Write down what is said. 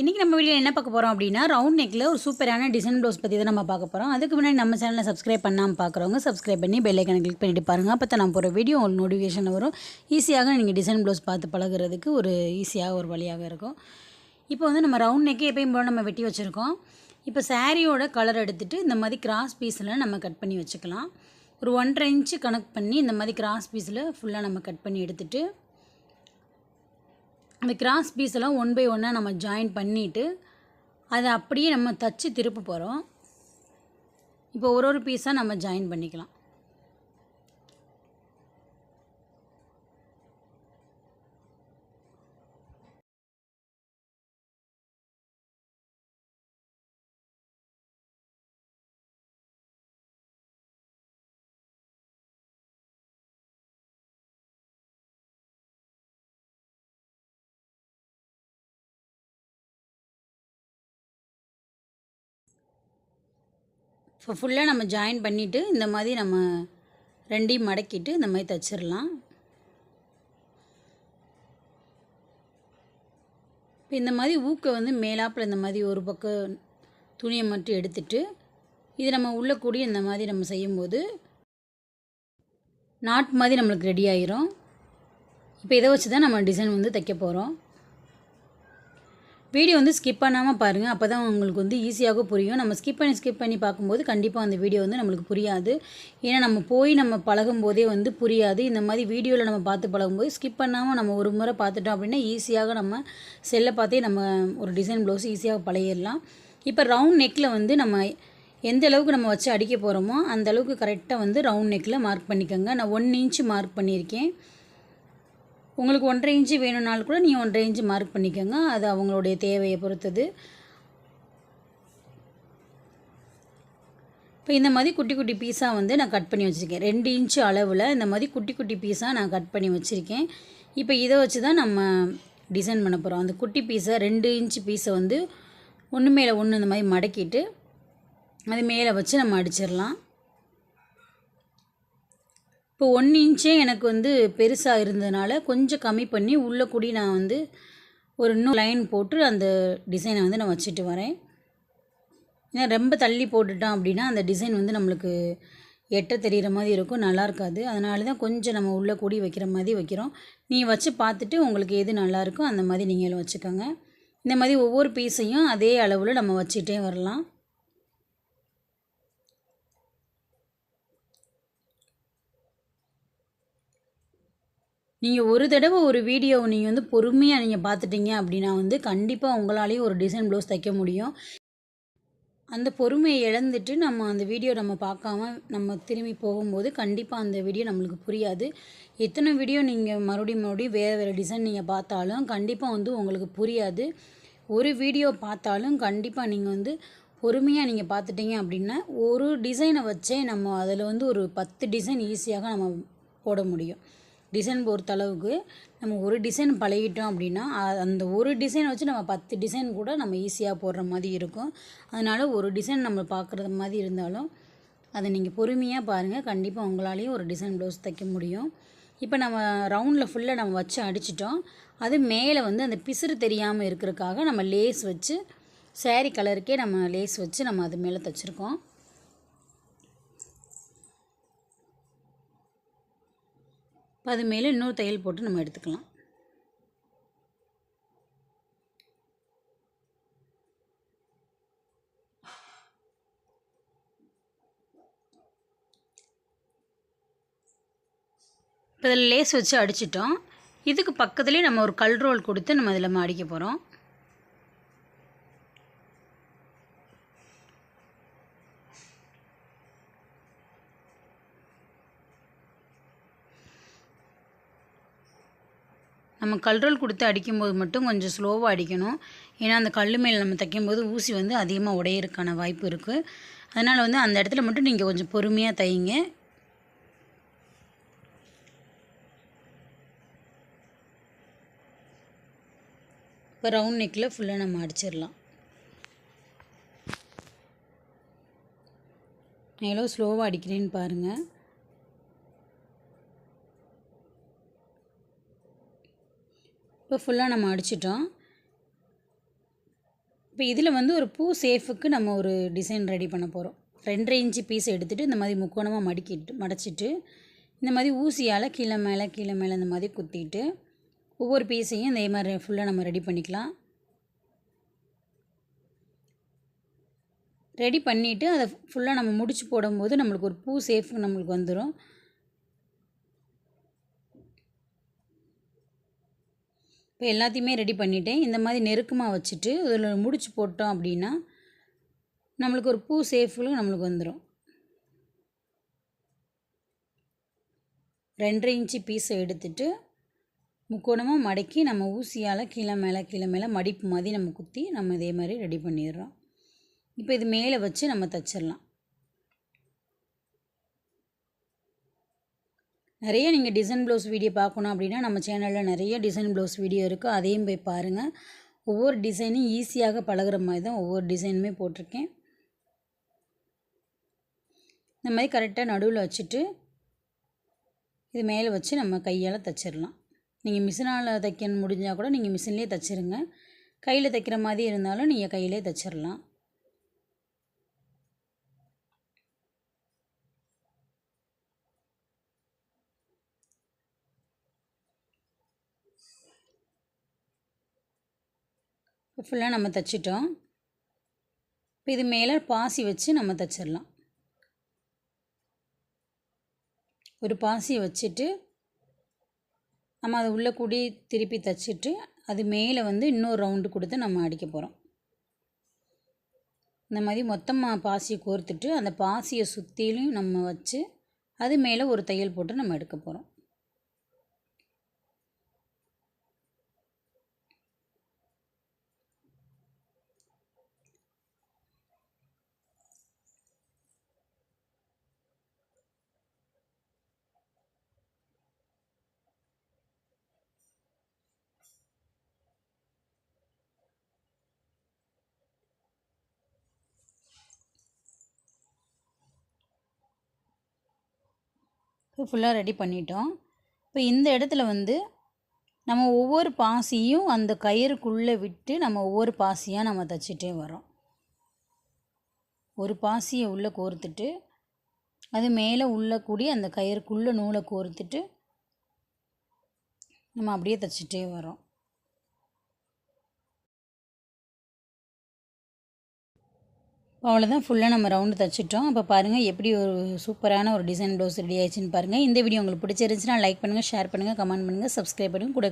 இன்றைக்கி நம்ம வீடியோ என்ன பார்க்க போகிறோம் அப்படின்னா ரவுண்ட் நெக்கில் ஒரு சூப்பரான டிசைன் ப்ளவுஸ் பற்றி தான் நம்ம பார்க்க போகிறோம் அதுக்கு முன்னாடி நம்ம சேனலை சப்ஸ்கிரைப் பண்ணாமல் பார்க்குறவங்க சப்ஸ்கிரைப் பண்ணி பெல் கிளிக் பண்ணிட்டு பாருங்கள் அப்போ தான் நம்ம போகிற வீடியோ உங்களுக்கு நோட்டிஃபிகேஷன் வரும். ஈஸியாக நீங்கள் டிசைன் ப்ளவுஸ் பார்த்து பழகுறதுக்கு ஒரு ஈஸியாக ஒரு வழியாக இருக்கும். இப்போ வந்து நம்ம ரவுண்ட் நெக்கே எப்பயும் போல நம்ம வெட்டி வச்சுருக்கோம். இப்போ சாரியோட கலர் எடுத்துகிட்டு இந்த மாதிரி கிராஸ் பீஸில் நம்ம கட் பண்ணி வச்சுக்கலாம். ஒரு ஒன்றரை இன்ச்சு கணக்கு பண்ணி இந்த மாதிரி கிராஸ் பீஸில் ஃபுல்லாக நம்ம கட் பண்ணி எடுத்துகிட்டு அந்த கிராஸ் பீஸ் எல்லாம் ஒன் பை ஒன்னாக நம்ம ஜாயின் பண்ணிவிட்டு அதை அப்படியே நம்ம தச்சு திருப்ப போகிறோம் இப்போ ஒரு ஒரு பீஸாக நம்ம ஜாயின் பண்ணிக்கலாம். இப்போ ஃபுல்லாக நம்ம ஜாயின் பண்ணிவிட்டு இந்த மாதிரி நம்ம ரெண்டையும் மடக்கிட்டு இந்த மாதிரி தைச்சிடலாம் இப்போ இந்த மாதிரி ஊக்கை வந்து மேலாப்பில் இந்த மாதிரி ஒரு பக்கம் துணியை மட்டும் எடுத்துட்டு இது நம்ம உள்ளே கூடி இந்த மாதிரி நம்ம செய்யும்போது நாட் மாதிரி நம்மளுக்கு ரெடி ஆயிரும். இப்போ இதை வச்சு தான் நம்ம டிசைன் வந்து தைக்க போகிறோம் வீடியோ வந்து ஸ்கிப் பண்ணாமல் பாருங்கள் அப்போ தான் உங்களுக்கு வந்து ஈஸியாக புரியும். நம்ம ஸ்கிப் பண்ணி ஸ்கிப் பண்ணி பார்க்கும்போது கண்டிப்பாக அந்த வீடியோ வந்து நம்மளுக்கு புரியாது. ஏன்னா நம்ம போய் நம்ம பழகும் போதே வந்து புரியாது. இந்த மாதிரி வீடியோவில் நம்ம பார்த்து பழகும்போது ஸ்கிப் பண்ணாமல் நம்ம ஒரு முறை பார்த்துட்டோம் அப்படின்னா ஈஸியாக நம்ம செல்லை பார்த்தே நம்ம ஒரு டிசைன் ப்ளவுஸ் ஈஸியாக பழகிடலாம். இப்போ ரவுண்ட் நெக்கில் வந்து நம்ம எந்த அளவுக்கு நம்ம வச்சு அடிக்க போகிறோமோ அந்த அளவுக்கு கரெக்டாக வந்து ரவுண்ட் நெக்கில் மார்க் பண்ணிக்கோங்க. நான் ஒன் இன்ச்சு மார்க் பண்ணியிருக்கேன். உங்களுக்கு ஒன்றரை இன்ச்சு வேணும்னாலும் கூட நீங்கள் ஒன்றரை இன்ச்சு மார்க் பண்ணிக்கோங்க. அது அவங்களுடைய தேவையை பொறுத்தது. இப்போ இந்த மாதிரி குட்டி குட்டி பீஸாக வந்து நான் கட் பண்ணி வச்சுருக்கேன். ரெண்டு இன்ச்சு அளவில் இந்த மாதிரி குட்டி குட்டி பீஸாக நான் கட் பண்ணி வச்சுருக்கேன். இப்போ இதை வச்சு தான் நம்ம டிசைன் பண்ண போகிறோம் அந்த குட்டி பீஸை ரெண்டு இன்ச்சு பீஸை வந்து ஒன்று மேலே ஒன்று இந்த மாதிரி மடக்கிட்டு அது மேலே வச்சு நம்ம அடிச்சிடலாம். இப்போ ஒன் இன்ச்சே எனக்கு வந்து பெருசாக இருந்ததுனால கொஞ்சம் கம்மி பண்ணி உள்ளே கூடி நான் வந்து ஒரு இன்னும் லைன் போட்டு அந்த டிசைனை வந்து நான் வச்சுட்டு வரேன். ஏன்னா ரொம்ப தள்ளி போட்டுட்டோம் அப்படின்னா அந்த டிசைன் வந்து நம்மளுக்கு எட்ட தெரிகிற மாதிரி இருக்கும் நல்லா இருக்காது. அதனால தான் கொஞ்சம் நம்ம உள்ளே கூடி வைக்கிற மாதிரி வைக்கிறோம். நீங்கள் வச்சு பார்த்துட்டு உங்களுக்கு எது நல்லாயிருக்கோ அந்த மாதிரி நீங்கள் வச்சுக்கோங்க. இந்த மாதிரி ஒவ்வொரு பீஸையும் அதே அளவில் நம்ம வச்சுட்டே வரலாம். நீங்கள் ஒரு தடவை ஒரு வீடியோவை நீங்கள் வந்து பொறுமையாக நீங்கள் பார்த்துட்டீங்க அப்படின்னா வந்து கண்டிப்பாக உங்களாலேயும் ஒரு டிசைன் ப்ளவுஸ் தைக்க முடியும். அந்த பொறுமையை இழந்துட்டு நம்ம அந்த வீடியோ நம்ம பார்க்காம நம்ம திரும்பி போகும்போது கண்டிப்பாக அந்த வீடியோ நம்மளுக்கு புரியாது. எத்தனை வீடியோ நீங்கள் மறுபடியும் மறுபடியும் வேறு வேறு டிசைன் நீங்கள் பார்த்தாலும் கண்டிப்பாக வந்து உங்களுக்கு புரியாது. ஒரு வீடியோ பார்த்தாலும் கண்டிப்பாக நீங்கள் வந்து பொறுமையாக நீங்கள் பார்த்துட்டீங்க அப்படின்னா ஒரு டிசைனை வச்சே நம்ம அதில் வந்து ஒரு பத்து டிசைன் ஈஸியாக நம்ம போட முடியும். டிசைன் பொறுத்த அளவுக்கு நம்ம ஒரு டிசைன் பழகிட்டோம் அப்படின்னா அந்த ஒரு டிசைன் வச்சு நம்ம பத்து டிசைன் கூட நம்ம ஈஸியாக போடுற மாதிரி இருக்கும். அதனால் ஒரு டிசைன் நம்ம பார்க்குறது மாதிரி இருந்தாலும் அதை நீங்கள் பொறுமையாக பாருங்கள் கண்டிப்பாக உங்களாலேயும் ஒரு டிசைன் ப்ளவுஸ் தைக்க முடியும். இப்போ நம்ம ரவுண்டில் ஃபுல்லாக நம்ம வச்சு அடிச்சிட்டோம். அது மேலே வந்து அந்த பிசுறு தெரியாமல் இருக்கிறதுக்காக நம்ம லேஸ் வச்சு சேரீ கலருக்கே நம்ம லேஸ் வச்சு நம்ம அது மேலே தைச்சிருக்கோம். இப்போ அது மேலே இன்னொரு தையல் போட்டு நம்ம எடுத்துக்கலாம். இப்போ இதில் லேஸ் வச்சு அடிச்சிட்டோம். இதுக்கு பக்கத்துலேயே நம்ம ஒரு கல் ரோல் கொடுத்து நம்ம இதில் அடிக்க போகிறோம் நம்ம கல்ரோல் கொடுத்து அடிக்கும்போது மட்டும் கொஞ்சம் ஸ்லோவாக அடிக்கணும். ஏன்னா அந்த கல் மேல் நம்ம தைக்கும்போது ஊசி வந்து அதிகமாக உடையிறதுக்கான வாய்ப்பு இருக்குது அதனால் வந்து அந்த இடத்துல மட்டும் நீங்கள் கொஞ்சம் பொறுமையாக தையுங்க இப்போ ரவுண்ட் நெக்கில் ஃபுல்லாக நம்ம அடிச்சிடலாம். நான் எவ்வளோ ஸ்லோவாக அடிக்கிறேன்னு பாருங்கள் இப்போ ஃபுல்லாக நம்ம அடிச்சிட்டோம். இப்போ இதில் வந்து ஒரு பூ சேஃபுக்கு நம்ம ஒரு டிசைன் ரெடி பண்ண போகிறோம். ரெண்டரை இன்ச்சு பீஸ் எடுத்துகிட்டு இந்த மாதிரி முக்கோணமாக மடிக்கிட்டு மடச்சிட்டு இந்த மாதிரி ஊசியால் கீழே மேலே கீழே மேலே இந்த மாதிரி குத்திட்டு ஒவ்வொரு பீஸையும் இதே மாதிரி ஃபுல்லாக நம்ம ரெடி பண்ணிக்கலாம். ரெடி பண்ணிவிட்டு அதை ஃபுல்லாக நம்ம முடிச்சு போடும்போது நம்மளுக்கு ஒரு பூ சேஃப் நம்மளுக்கு வந்துடும். இப்போ எல்லாத்தையுமே ரெடி பண்ணிட்டேன். இந்த மாதிரி நெருக்கமாக வச்சுட்டு இதில் முடிச்சு போட்டோம் அப்படின்னா நம்மளுக்கு ஒரு பூ சேஃபில் நம்மளுக்கு வந்துடும் ரெண்டரை இன்ச்சு பீஸை எடுத்துட்டு முக்கோணமாக மடக்கி நம்ம ஊசியால் கீழே மேலே கீழே மேலே மடிப்பு மாதிரி நம்ம குத்தி நம்ம இதே மாதிரி ரெடி பண்ணிடுறோம். இப்போ இது மேலே வச்சு நம்ம தச்சிடலாம். நிறைய நீங்கள் டிசைன் ப்ளவுஸ் வீடியோ பார்க்கணும் அப்படின்னா நம்ம சேனலில் நிறைய டிசைன் ப்ளவுஸ் வீடியோ இருக்குது அதையும் போய் பாருங்கள் ஒவ்வொரு டிசைனும் ஈஸியாக பழகுற மாதிரி தான் ஒவ்வொரு டிசைனுமே போட்டிருக்கேன். இந்த மாதிரி கரெக்டாக நடுவில் வச்சுட்டு இது மேலே வச்சு நம்ம கையால் தைச்சிடலாம். நீங்கள் மிஷினால் தைக்கணும் முடிஞ்சால் கூட நீங்கள் மிஷின்லேயே தைச்சிருங்க. கையில் தைக்கிற மாதிரி இருந்தாலும் நீங்கள் கையிலே தைச்சிடலாம். ஃபுல்லாக நம்ம தைச்சிட்டோம். இப்போ இது மேலே பாசி வச்சு நம்ம தைச்சிடலாம். ஒரு பாசியை வச்சுட்டு நம்ம அதை உள்ளே கூடி திருப்பி தைச்சிட்டு அது மேலே வந்து இன்னொரு ரவுண்டு கொடுத்து நம்ம அடிக்க போகிறோம். இந்த மாதிரி மொத்தமாக பாசியை கோர்த்துட்டு அந்த பாசியை சுற்றிலும் நம்ம வச்சு அது மேலே ஒரு தையல் போட்டு நம்ம எடுக்க போகிறோம். இப்போ ஃபுல்லாக ரெடி பண்ணிட்டோம். இப்போ இந்த இடத்துல வந்து நம்ம ஒவ்வொரு பாசியும் அந்த கயிறுக்குள்ளே விட்டு நம்ம ஒவ்வொரு பாசியாக நம்ம தைச்சிட்டே வரோம் ஒரு பாசியை உள்ளே கோர்த்துட்டு அது மேலே உள்ள கூடி அந்த கயிறுக்குள்ளே நூலை கோர்த்துட்டு நம்ம அப்படியே தைச்சிட்டே வரோம் அவ்வளோதான் ஃபுல்லாக நம்ம ரவுண்டு தைச்சிட்டோம். அப்போ பாருங்கள் எப்படி ஒரு சூப்பரான ஒரு டிசைன் ப்ளவுஸ் ரெடி ஆயிடுச்சுன்னு பாருங்கள் இந்த வீடியோ உங்களுக்கு பிடிச்சிருந்துச்சுன்னா லைக் பண்ணுங்கள் ஷேர் பண்ணுங்கள் கமெண்ட் பண்ணுங்கள் சப்ஸ்கிரைப் பண்ணுங்கள் கூட